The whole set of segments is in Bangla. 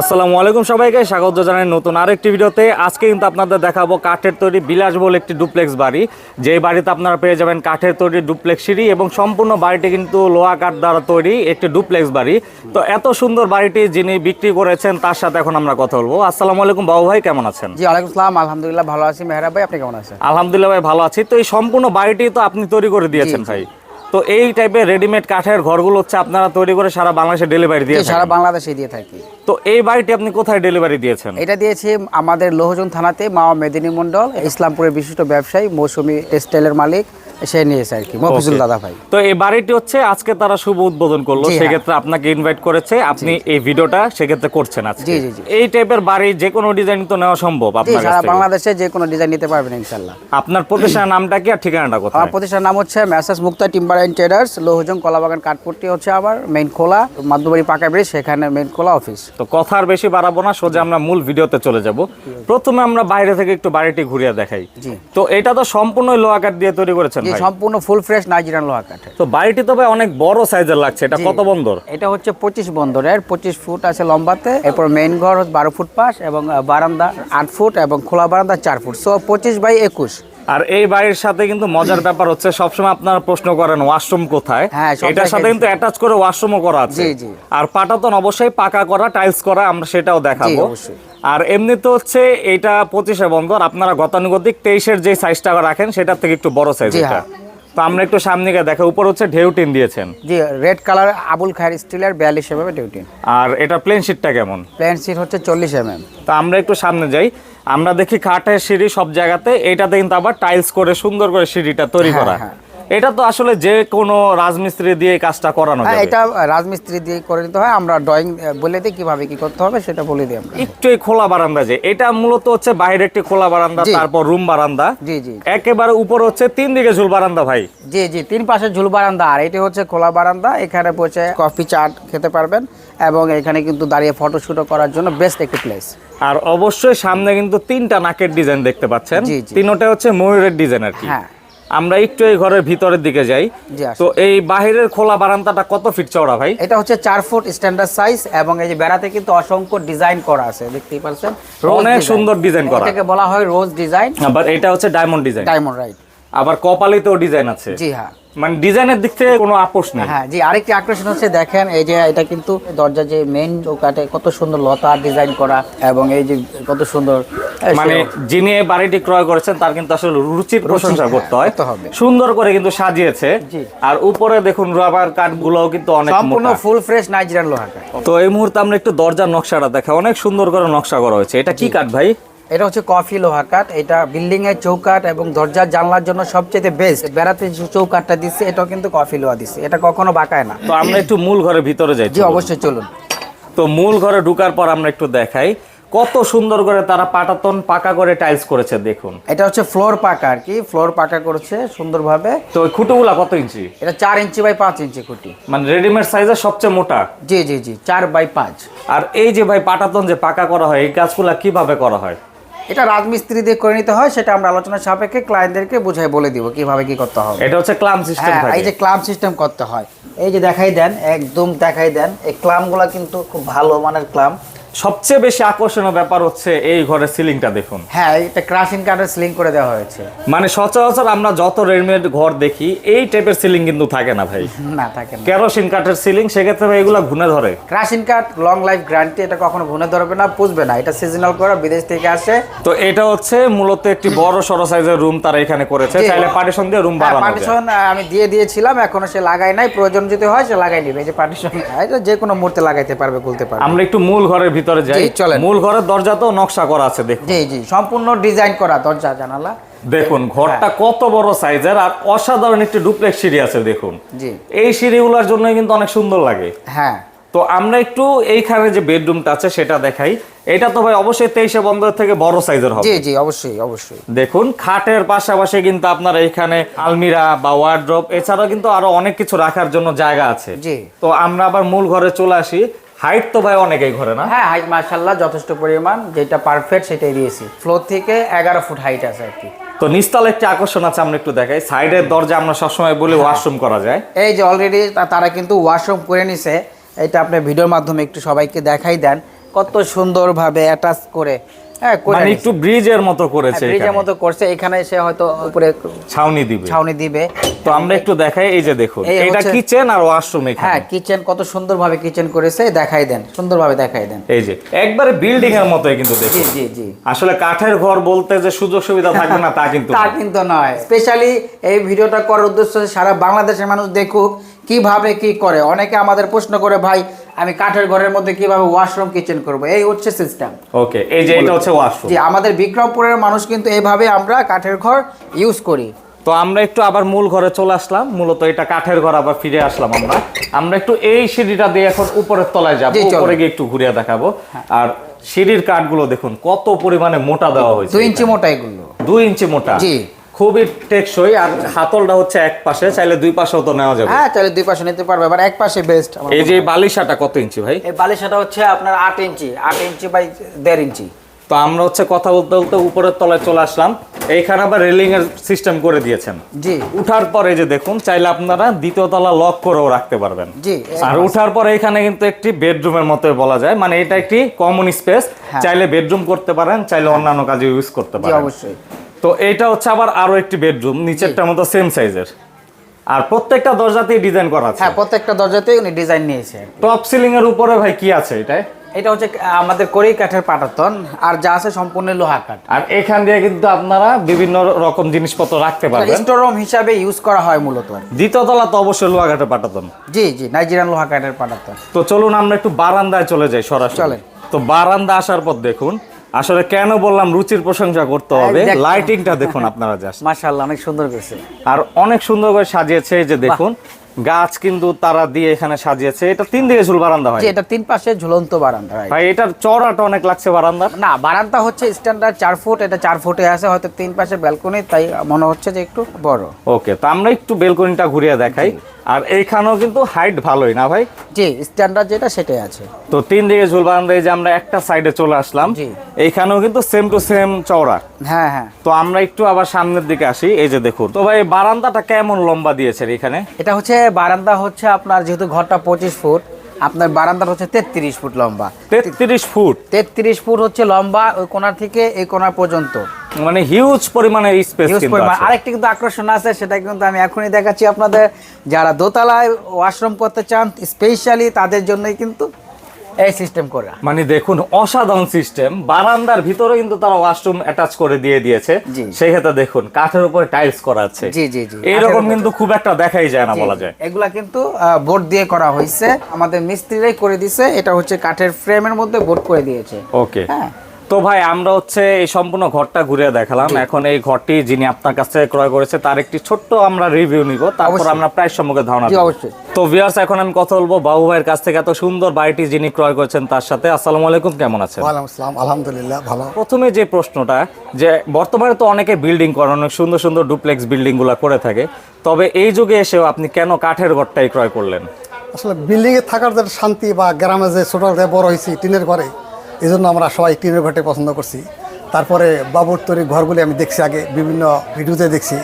আসসালামু আলাইকুম সবাইকে স্বাগত জানাই নতুন আরেকটি ভিডিওতে। আজকে কিন্তু আপনাদের দেখাবো কাঠের তৈরি বিলাসবহুল একটি ডুপ্লেক্স বাড়ি। যেই বাড়িতে আপনারা পেয়ে যাবেন কাঠের তৈরি ডুপ্লেক্স সিঁড়ি এবং সম্পূর্ণ বাড়িটি কিন্তু লোহা কাঠ দ্বারা তৈরি একটি ডুপ্লেক্স বাড়ি। তো এত সুন্দর বাড়িটি যিনি বিক্রি করেছেন তার সাথে এখন আমরা কথা বলব। আসসালামু আলাইকুম বাবু ভাই কেমন আছেন? জি ওয়ালাইকুম আসসালাম আলহামদুলিল্লাহ ভালো আছি। মেহরা ভাই আপনি কেমন আছেন? আলহামদুলিল্লাহ ভাই ভালো আছি। তো এই সম্পূর্ণ বাড়িটি তো আপনি তৈরি করে দিয়েছেন। ভাই। তো এই টাইপের রেডিমেড কাঠের ঘরগুলো হচ্ছে আপনারা তৈরি করে সারা বাংলাদেশে ডেলিভারি দিয়েছেন সারা বাংলাদেশে দিয়ে থাকি। তো এই বাড়িটি আপনি কোথায় ডেলিভারি দিয়েছেন? এটা দিয়েছি আমাদের লোহজন থানাতে মাওয়া মেদিনী মন্ডল ইসলামপুরের বিশিষ্ট ব্যবসায়ী মৌসুমী টেক্সটাইলের মালিক সে নিয়েছে আর কি মফিজুল দাদা ভাই। তো এই বাড়িটি হচ্ছে আজকে তারা শুভ উদ্বোধন করল হ্যাঁ। সেক্ষেত্রে আপনাকে ইনভাইট করেছে আপনি এই ভিডিওটা সেক্ষেত্রে করছেন আজকে। জি, জি, জি। এই টাইপের বাড়ি যে কোনো ডিজাইন তো নেওয়া সম্ভব আপনার কাছ সারা বাংলাদেশে যে কোনো ডিজাইন নিতে পারবেন ইনশাল্লাহ। আপনার প্রতিষ্ঠানের নামটা কি আর ঠিকানাটা কোথায়? আমার প্রতিষ্ঠানের নাম হচ্ছে messrs Mukta timber and traders Lohajang Kalabagan কাঠপুরটি হচ্ছে আবার মেইন খোলা মাধ্যবাড়ি পাকা ব্রিজ সেখানে মেইন খোলা অফিস তো কথা আর বেশি বাড়াবো না সোজা আমরা মূল ভিডিওতে চলে যাব। প্রথমে আমরা বাইরে থেকে একটু বাড়িটি ঘুরিয়ে দেখাই। তো এটা তো সম্পূর্ণ লোহা কাঠ দিয়ে তৈরি করেছেন ভাই? সম্পূর্ণ ফুল ফ্রেশ নাইজেরিয়ান লোহা কাঠ। তো বাড়িটি তো ভাই অনেক বড় সাইজের লাগছে এটা কত বন্দর? এটা হচ্ছে পঁচিশ বন্দরের পঁচিশ ফুট আছে লম্বাতে এরপর মেইন ঘর বারো ফুট পাশ এবং বারান্দা আট ফুট এবং খোলা বারান্দা চার ফুট। সো পঁচিশ বাই একুশ। আর এই বাড়ির সাথে কিন্তু মজার ব্যাপার হচ্ছে সবসময় আপনারা প্রশ্ন করেন ওয়াশরুম কোথায় হ্যাঁ, এটার সাথে কিন্তু অ্যাটাচ করে ওয়াশরুমও করা আছে জি, জি। আর পাটাতন অবশ্যই পাকা করা টাইলস করা আমরা সেটাও দেখাবো জি, অবশ্যই। আর এমনিতে হচ্ছে এটা পঁচিশে বন্দর আপনারা গতানুগতিক তেইশের যে সাইজটা রাখেন সেটার থেকে একটু বড় সাইজ এটা হ্যাঁ। তো আমরা একটু সামনে গিয়ে দেখা উপর হচ্ছে ঢেউটিন দিয়েছেন। G red colour Abul Khayer স্টিলের বিয়াল্লিশ এমএম ঢেউটিন আর এটা প্লেন শিটটা কেমন? প্লেন সিট হচ্ছে চল্লিশ এম এম তো আমরা একটু সামনে যাই। আমরা দেখি কাঠের সিঁড়ি সব জায়গাতে এটাতে কিন্তু আবার টাইলস করে সুন্দর করে সিঁড়িটা তৈরি হ্যাঁ, করা। হ্যাঁ। এটা তো আসলে যে কোনো রাজমিস্ত্রি দিয়ে কাজটা করানো হ্যাঁ যাবে। এটা রাজমিস্ত্রি দিয়ে করে নিতে হয়। আমরা ড্রয়িং বলে দিই কীভাবে কি করতে হবে সেটা বলে দিই আমরা। একটু এই খোলা বারান্দা যে এটা মূলত হচ্ছে বাইরে একটি খোলা বারান্দা তারপর রুম বারান্দা। জি জি। একেবারে উপর হচ্ছে তিন দিকে ঝুল বারান্দা ভাই। জি জি তিন পাশে ঝুল বারান্দা। আর এটি হচ্ছে খোলা বারান্দা। এখানে বসে কফি চা খেতে পারবেন এবং এখানে কিন্তু দাঁড়িয়ে ফটোশুটও করার জন্য বেস্ট একটি প্লেস আর অবশ্যই সামনে কিন্তু তিনটা নাকের ডিজাইন দেখতে পাচ্ছেন। তিনটা হচ্ছে ময়ূরের ডিজাইন আর কি। হ্যাঁ। আমরা একটু এই ঘরের ভিতরের দিকে যাই। তো এই বাহিরের খোলা বারান্দাটা কত ফিট চওড়া ভাই? এটা হচ্ছে চার ফুট স্ট্যান্ডার্ড সাইজ এবং এই যে বেড়াতে কিন্তু অসংখ্য ডিজাইন করা আছে দেখতেই পাচ্ছেন? অনেক সুন্দর ডিজাইন করা। এটাকে বলা হয় রোজ ডিজাইন আবার এটা হচ্ছে ডায়মন্ড ডিজাইন ডায়মন্ড রাইট আবার কপালিতেও ডিজাইন আছে। জি হ্যাঁ। মানে ডিজাইনের দিক থেকে কোনো আপোষ নেই। হ্যাঁ জি আরেকটি আকর্ষণ হচ্ছে দেখেন এই যে এটা কিন্তু দরজা যে মেইন চৌকাটে কত সুন্দর লতা ডিজাইন করা এবং এই যে কত সুন্দর মানে যিনি এই বাড়িটি ক্রয় করেছেন তার কিন্তু আসলে রুচির প্রশংসা হ্যাঁ, করতে হয়। সুন্দর করে কিন্তু সাজিয়েছে। আর উপরে দেখুন রাবার কাঠ গুলোও কিন্তু অনেক সম্পূর্ণ ফুল ফ্রেশ নাইজেরিয়ান লোহা তো এই মুহূর্তে আমরা একটু দরজার নকশাটা দেখা অনেক সুন্দর করে নকশা করা হয়েছে। এটা কি কাঠ ভাই? এটা হচ্ছে কফি লোহা কাঠ। এটা বিল্ডিং এর চৌকাঠ এবং দরজার জানলার জন্য সবচেয়ে বেস্ট বেড়াতে চৌকাঠটা দিচ্ছে এটাও কিন্তু কফি লোহা দিচ্ছে। এটা কখনো বাঁকায় না। তো আমরা একটু মূল ঘরের ভিতরে যাই জি অবশ্যই চলুন। তো মূল ঘরে ঢুকার পর আমরা একটু দেখাই। কত সুন্দর করে তারা পাটাতন পাকা করে টাইলস করেছে দেখুন। এটা হচ্ছে ফ্লোর পাকা আর কি। ফ্লোর পাকা করেছে সুন্দরভাবে। তো খুঁটোগুলা কত ইঞ্চি? এটা চার ইঞ্চি বাই পাঁচ ইঞ্চি খুঁটি। মানে রেডিমেড সাইজের সবচেয়ে মোটা? জি জি জি চার বাই পাঁচ। আর এই যে ভাই পাটাতন যে পাকা করা হয় এই কাজগুলা কীভাবে করা হয়? এটা রাজমিস্ত্রি দিয়ে করে নিতে হয় সেটা আমরা আলোচনা সাপেক্ষে ক্লায়েন্টদেরকে বুঝাই বলে দিব কীভাবে কি করতে হবে। এটা হচ্ছে ক্লাম সিস্টেম হ্যাঁ এই যে ক্লাম সিস্টেম করতে হয়। এই যে দেখাই দেন একদম দেখাই দেন এই ক্লামগুলো কিন্তু খুব ভালো মানের ক্লাম সবচেয়ে বেশি আকর্ষণীয় ব্যাপার হচ্ছে এই ঘরের সিলিংটা দেখুন। হ্যাঁ এটা ক্রাশিং কার্ডের স্লিং করে দেওয়া হয়েছে। মানে সচরাচর আমরা যত রেডিমেড ঘর দেখি এই টাইপের সিলিং কিন্তু থাকে না ভাই। না থাকে না। কেরোসিন কাঠের সিলিং সেক্ষেত্রে ভাই এগুলা ঘুনে ধরে। Crushing card long life guarantee এটা কখনো ঘুনে ধরবে না পুষবে না। এটা সিজনাল করা বিদেশ থেকে আসে। তো এটা হচ্ছে মূলত একটি বড় সড়ো সাইজের রুম তারা এখানে করেছে। চাইলে পার্টিশন দিয়ে রুম বাড়ানো যায়। পার্টিশন আমি দিয়ে দিয়েছিলাম এখনও সে লাগাই নাই। প্রয়োজন যদি হয় সে লাগাই নিবে। এই যে পার্টিশন এটা যে কোনো মুহূর্তে লাগাইতে পারবে খুলতে পারবে। আমরা একটু মূল ঘরের ভিতরে যাই। চলেন। মূল ঘরের দরজাতেও নকশা করা আছে দেখুন। জি জি সম্পূর্ণ ডিজাইন করা দরজা জানালা। দেখুন ঘরটা কত বড় সাইজের আর অসাধারণ একটি ডুপ্লেক্স সিঁড়ি আছে দেখুন। জি। এই সিঁড়িগুলোর জন্য কিন্তু অনেক সুন্দর লাগে। হ্যাঁ। তো আমরা একটু এইখানে যে বেডরুমটা আছে সেটা দেখাই। এটা তো ভাই অবশ্যই তেইশে বন্ধের থেকে বড় সাইজের হবে। জি জি অবশ্যই অবশ্যই। দেখুন খাটের পাশাপাশি কিন্তু আপনার এইখানে আলমিরা বা ওয়ার্ড্রপ এছাড়াও কিন্তু আরও অনেক কিছু রাখার জন্য জায়গা আছে। জি। তো আমরা আবার মূল ঘরে চলে আসি। হাইট তো ভাই অনেকেই ঘরে না। হ্যাঁ হাইট মার্শাল্লাহ যথেষ্ট পরিমাণ। যেটা পারফেক্ট সেটাই দিয়েছি। ফ্লোর থেকে এগারো ফুট হাইট আছে আর কি। তো নিস্তাল একটি আকর্ষণ আছে আমরা একটু দেখাই। সাইডের দরজা আমরা সবসময় বলি ওয়াশরুম করা যায়। এই যে অলরেডি তারা কিন্তু ওয়াশরুম করে নিছে। এটা আপনি ভিডিওর মাধ্যমে একটু সবাইকে দেখাই দেন। কত সুন্দরভাবে অ্যাটাচ করে হ্যাঁ মানে একটু ব্রিজের মতো করেছে ব্রিজের মতো করছে এখানে সে হয়তো উপরে ছাউনি দিবে। ছাউনি দিবে। তো আমরা একটু দেখাই এই যে দেখুন এটা কিচেন আর ওয়াশরুম এখানে। হ্যাঁ কিচেন কত সুন্দরভাবে কিচেন করেছে দেখাই দেন সুন্দরভাবে দেখাই দেন। এই যে একবারে বিল্ডিং এর মতোই কিন্তু দেখুন। জি জি। আসলে কাঠের ঘর বলতে যে সুযোগ সুবিধা থাকবে না তা কিন্তু তা কিন্তু নয়। স্পেশালি এই ভিডিওটা করার উদ্দেশ্য সারা বাংলাদেশের মানুষ দেখুক কীভাবে কি করে। অনেকে আমাদের প্রশ্ন করে ভাই আমি কাঠের ঘরের মধ্যে কীভাবে ওয়াশরুম কিচেন করব? এই হচ্ছে সিস্টেম ওকে এই যে এটা হচ্ছে ওয়াশরুম জি আমাদের বিক্রমপুরের মানুষ কিন্তু এইভাবে আমরা কাঠের ঘর ইউজ করি। তো আমরা একটু আবার মূল ঘরে চলে আসলাম। মূলত এটা কাঠের ঘর আবার ফিরে আসলাম আমরা। আমরা একটু এই সিঁড়িটা দিয়ে এখন উপরের তলায় যাব। উপরে গিয়ে একটু ঘুরিয়ে দেখাবো। আর সিঁড়ির কাঠগুলো দেখুন কত পরিমাণে মোটা দেওয়া হয়েছে দুই ইঞ্চি মোটা এগুলো। দুই ইঞ্চি মোটা। জি। খুবই টেকসই আর হাতলটা হচ্ছে এক পাশে চাইলে দুই পাশেও তো নেওয়া যাবে। হ্যাঁ তাহলে দুই পাশে নিতে পারবে এবার এক পাশে বেস্ট এই যে বালিশাটা কত ইঞ্চি ভাই? এই বালিশাটা হচ্ছে আপনার আট ইঞ্চি আট ইঞ্চি বাই দেড় ইঞ্চি। তো আমরা হচ্ছে কথা বলতে বলতে উপরের তলায় চলে আসলাম। এইখানে আবার রেলিং এর সিস্টেম করে দিয়েছেন। জি। উঠার পরে যে দেখুন চাইলে আপনারা দ্বিতীয় তলা লক করেও রাখতে পারবেন। জি আর উঠার পরে এখানে কিন্তু একটি বেডরুমের মতো বলা যায়। মানে এটা একটি কমন স্পেস হ্যাঁ। চাইলে বেডরুম করতে পারেন চাইলে অন্যান্য কাজে ইউজ করতে জি পারেন। অবশ্যই। তো এইটা হচ্ছে আবার আরও একটি বেডরুম নিচেরটার মতো সেম সাইজের আর প্রত্যেকটা দরজাতেই ডিজাইন করা আছে। হ্যাঁ প্রত্যেকটা দরজাতেই উনি ডিজাইন নিয়েছে। টপ সিলিং এর উপরে ভাই কি আছে এটাই এটা হচ্ছে আমাদের কড়ি কাঠের পাটাতন আর যা আছে সম্পূর্ণ লোহা কাঠ। আর এখান দিয়ে কিন্তু আপনারা বিভিন্ন রকম জিনিসপত্র রাখতে পারবেন। স্টোর রুম হিসাবে ইউজ করা হয় মূলত। দ্বিতীয় তলা তো অবশ্যই লোহা কাঠের পাঠাতেন জি জি নাইজেরিয়ান লোহা কাঠের পাটাতন। তো চলুন আমরা একটু বারান্দায় চলে যাই সরাসরি। চলেন। তো বারান্দা আসার পর দেখুন আসলে কেন বললাম রুচির প্রশংসা করতে হবে। লাইটিংটা দেখুন আপনারা জাস্ট মাশাআল্লাহ অনেক সুন্দর করেছে। আর অনেক সুন্দর করে সাজিয়েছে এই যে দেখুন। গাছ কিন্তু তারা দিয়ে এখানে সাজিয়েছে। এটা তিন দিকে ঝুল বারান্দা হয়। এটা তিন পাশে ঝুলন্ত বারান্দা? ভাই। এটার চড়াটা অনেক লাগছে বারান্দার। না বারান্দা হচ্ছে স্ট্যান্ডার্ড চার ফুট এটা চার ফুটে আছে হয়তো তিন পাশে ব্যালকনি তাই মনে হচ্ছে যে একটু বড়। ওকে তো আমরা একটু বেলকনিটা ঘুরিয়ে দেখাই। আর এইখানেও কিন্তু হাইট ভালোই না ভাই? জি স্ট্যান্ডার্ড যেটা সেটাই আছে। তো তিন দিকে ঝুল বারান্দা এই যে আমরা একটা সাইডে চলে আসলাম। জি। এইখানেও কিন্তু সেম টু সেম চওড়া। হ্যাঁ হ্যাঁ। তো আমরা একটু আবার সামনের দিকে আসি এই যে দেখুন। তো ভাই বারান্দাটা কেমন লম্বা দিয়েছেন এখানে? এটা হচ্ছে বারান্দা হচ্ছে আপনার যেহেতু ঘরটা পঁচিশ ফুট আপনার বারান্দাটা হচ্ছে তেত্রিশ ফুট লম্বা। তেত্রিশ ফুট? তেত্রিশ ফুট হচ্ছে লম্বা ওই কোণা থেকে এই কোণা পর্যন্ত। মানে হিউজ পরিমাণে স্পেস। আরেকটি কিন্তু আকর্ষণ আছে সেটা কিন্তু আমি এখনই দেখাচ্ছি আপনাদের। যারা দোতলায় ওয়াশরুম করতে চান স্পেশালি তাদের জন্যই কিন্তু এই সিস্টেম করা। মানে দেখুন অসাধারণ সিস্টেম বারান্দার ভিতরে কিন্তু তারা ওয়াশরুম অ্যাটাচ করে দিয়ে দিয়েছে। সেই ক্ষেত্রে দেখুন কাঠের উপরে টাইলস করা আছে। জি, জি, জি। এরকম কিন্তু খুব একটা দেখাই যায় না বলা যায়। এগুলা কিন্তু বোর্ড দিয়ে করা হয়েছে আমাদের মিস্ত্রিরাই করে দিছে। এটা হচ্ছে কাঠের ফ্রেমের মধ্যে বোর্ড করে দিয়েছে। ওকে হ্যাঁ। তো ভাই আমরা হচ্ছে এই সম্পূর্ণ ঘরটা ঘুরে দেখালাম। এখন এই ঘরটি যিনি আপনার কাছ থেকে ক্রয় করেছে তার একটি ছোট্ট আমরা রিভিউ নিব। তারপর আমরা প্রাইস সম্পর্কে ধারণা অবশ্যই। তো ভিউয়ার্স এখন আমি কথা বলব বাবু ভাইয়ের কাছ থেকে। এত সুন্দর বাড়িটি যিনি ক্রয় করেছেন তার সাথে। আসসালামু আলাইকুম কেমন আছেন? আসসালাম আলহামদুলিল্লাহ ভালো। প্রথমে যে প্রশ্নটা যে বর্তমানে তো অনেকে বিল্ডিং করে অনেক সুন্দর সুন্দর ডুপ্লেক্স বিল্ডিংগুলা করে থাকে। তবে এই যুগে এসেও আপনি কেন কাঠের ঘরটাই ক্রয় করলেন? আসলে বিল্ডিং এ থাকার যে শান্তি বা গ্রামে যে ছোট বড় হয়েছি টিনের ঘরে এই জন্য আমরা সবাই টিনের ঘরটাই পছন্দ করছি। তারপরে বাবুর তৈরি ঘরগুলি আমি দেখছি আগে বিভিন্ন ভিডিওতে দেখছি।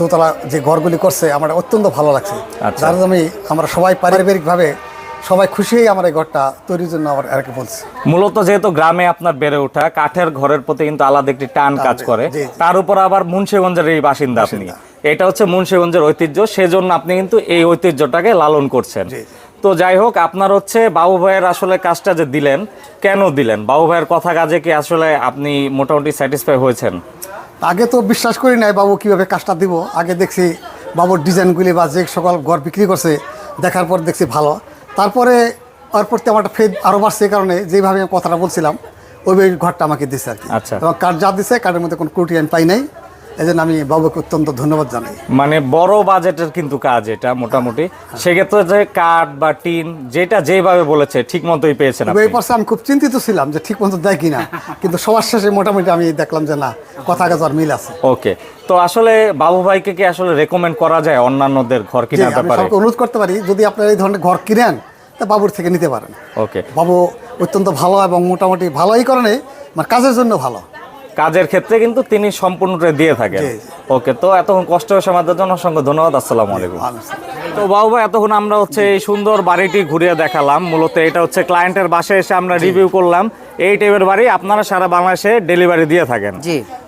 দোতলা যে ঘরগুলি করছে আমার অত্যন্ত ভালো লাগছে। আচ্ছা। যার জন্য আমি আমরা সবাই পারিবারিকভাবে সবাই খুশি হয়ে আমার এই ঘরটা তৈরির জন্য আমার আর কি বলছি। মূলত যেহেতু গ্রামে আপনার বেড়ে ওঠা কাঠের ঘরের প্রতি কিন্তু আলাদা একটি টান কাজ করে। তার উপর আবার মুন্সিগঞ্জের এই বাসিন্দা আপনি। এটা হচ্ছে মুন্সিগঞ্জের ঐতিহ্য সেজন্য আপনি কিন্তু এই ঐতিহ্যটাকে লালন করছেন। তো যাই হোক আপনার হচ্ছে বাবু ভাইয়ের আসলে কাজটা যে দিলেন কেন দিলেন? বাবু ভাইয়ের কথা কাজে কি আসলে আপনি মোটামুটি স্যাটিসফাই হয়েছেন? আগে তো বিশ্বাস করি নাই বাবু কীভাবে কাজটা দিব। আগে দেখছি বাবুর ডিজাইনগুলি বা যে সকল ঘর বিক্রি করছে দেখার পর দেখছি ভালো। তারপরে ওর প্রতি আমার একটা ফেদ আরও বাড়ছে এই কারণে যেভাবে আমি কথাটা বলছিলাম ওইভাবে ঘরটা আমাকে দিছে আর কি। আচ্ছা। এবং কাঠ যা দিছে কাঠের মধ্যে কোনো ত্রুটি আমি পাই নাই। এই জন্য আমি বাবুকে অত্যন্ত ধন্যবাদ জানাই। মানে বড় বাজেটের কিন্তু কাজ এটা মোটামুটি। সেক্ষেত্রে যে কাঠ বা টিন যেটা যেভাবে বলেছে ঠিক মতোই পেয়েছেন এই পাশে আমি খুব চিন্তিত ছিলাম যে ঠিক মতো দেয় কিনা। কিন্তু সবার শেষে মোটামুটি আমি দেখলাম যে না কথা কাজ আর মিল আছে। ওকে। তো আসলে বাবু ভাইকে কি আসলে রেকমেন্ড করা যায় অন্যান্যদের ঘর কেনার ব্যাপারে অনুরোধ করতে পারি যদি আপনারা এই ধরনের ঘর কিনেন তা বাবুর থেকে নিতে পারেন। ওকে। বাবু অত্যন্ত ভালো এবং মোটামুটি ভালোই কারণে মানে কাজের জন্য ভালো। কাজের ক্ষেত্রে কিন্তু তিনি সম্পূর্ণটা দিয়ে থাকেন। ওকে তো এতক্ষণ কষ্ট হয়ে আমাদের জন্য অসংখ্য ধন্যবাদ আসসালামু আলাইকুম। তো বাবু ভাই এতক্ষণ আমরা হচ্ছে এই সুন্দর বাড়িটি ঘুরিয়ে দেখালাম। মূলত এটা হচ্ছে ক্লায়েন্টের বাসায় এসে আমরা রিভিউ করলাম। এই টাইপের বাড়ি আপনারা সারা বাংলাদেশে ডেলিভারি দিয়ে থাকেন।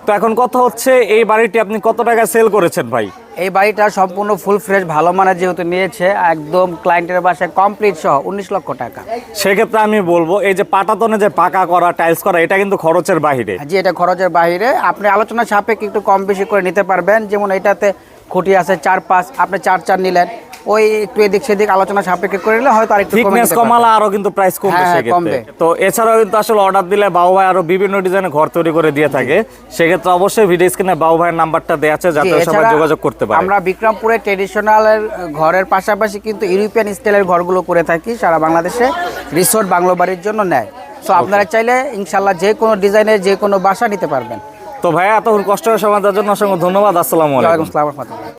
তো এখন কথা হচ্ছে এই বাড়িটি আপনি কত টাকা সেল করেছেন ভাই? এই বাড়িটা সম্পূর্ণ ফুল ফ্রেশ ভালো মানের যেহেতু নিয়েছে একদম ক্লায়েন্টের বাসায় কমপ্লিট সহ উনিশ লক্ষ টাকা। সেক্ষেত্রে আমি বলব এই যে পাটাতনে যে পাকা করা টাইলস করা এটা কিন্তু খরচের বাহিরে। জি এটা খরচের বাহিরে। আপনি আলোচনা সাপেক্ষে একটু কম বেশি করে নিতে পারবেন। যেমন এটাতে খুঁটি আছে চার পাঁচ আপনি চার চার নিলেন। ওই একটু এদিক সেদিক আলোচনা সাপেক্ষে করে নিলে হয়তো আরেকটু থিকনেস নিতে আরও কিন্তু প্রাইস কমবে হ্যাঁ, সেক্ষেত্রে। তো এছাড়াও কিন্তু আসলে অর্ডার দিলে বাবু ভাই আরও বিভিন্ন ডিজাইনের ঘর তৈরি করে দিয়ে থাকে। সেক্ষেত্রে অবশ্যই ভিডিও স্ক্রিনে বাবু ভাইয়ের নাম্বারটা দেওয়া আছে যাতে সবাই যোগাযোগ করতে পারে। আমরা বিক্রমপুরে ট্রেডিশনাল ঘরের পাশাপাশি কিন্তু ইউরোপিয়ান স্টাইলের ঘরগুলো করে থাকি সারা বাংলাদেশে। রিসোর্ট বাংলো বাড়ির জন্য নেয়। সো আপনারা চাইলে ইনশাল্লাহ যে কোনো ডিজাইনের যে কোনো বাসা নিতে পারবেন। তো ভাইয়া এতক্ষণ কষ্ট করে সময় দেওয়ার জন্য অসংখ্য ধন্যবাদ। আসসালামু আলাইকুম। আসসালাম রহমতুল্লাহ।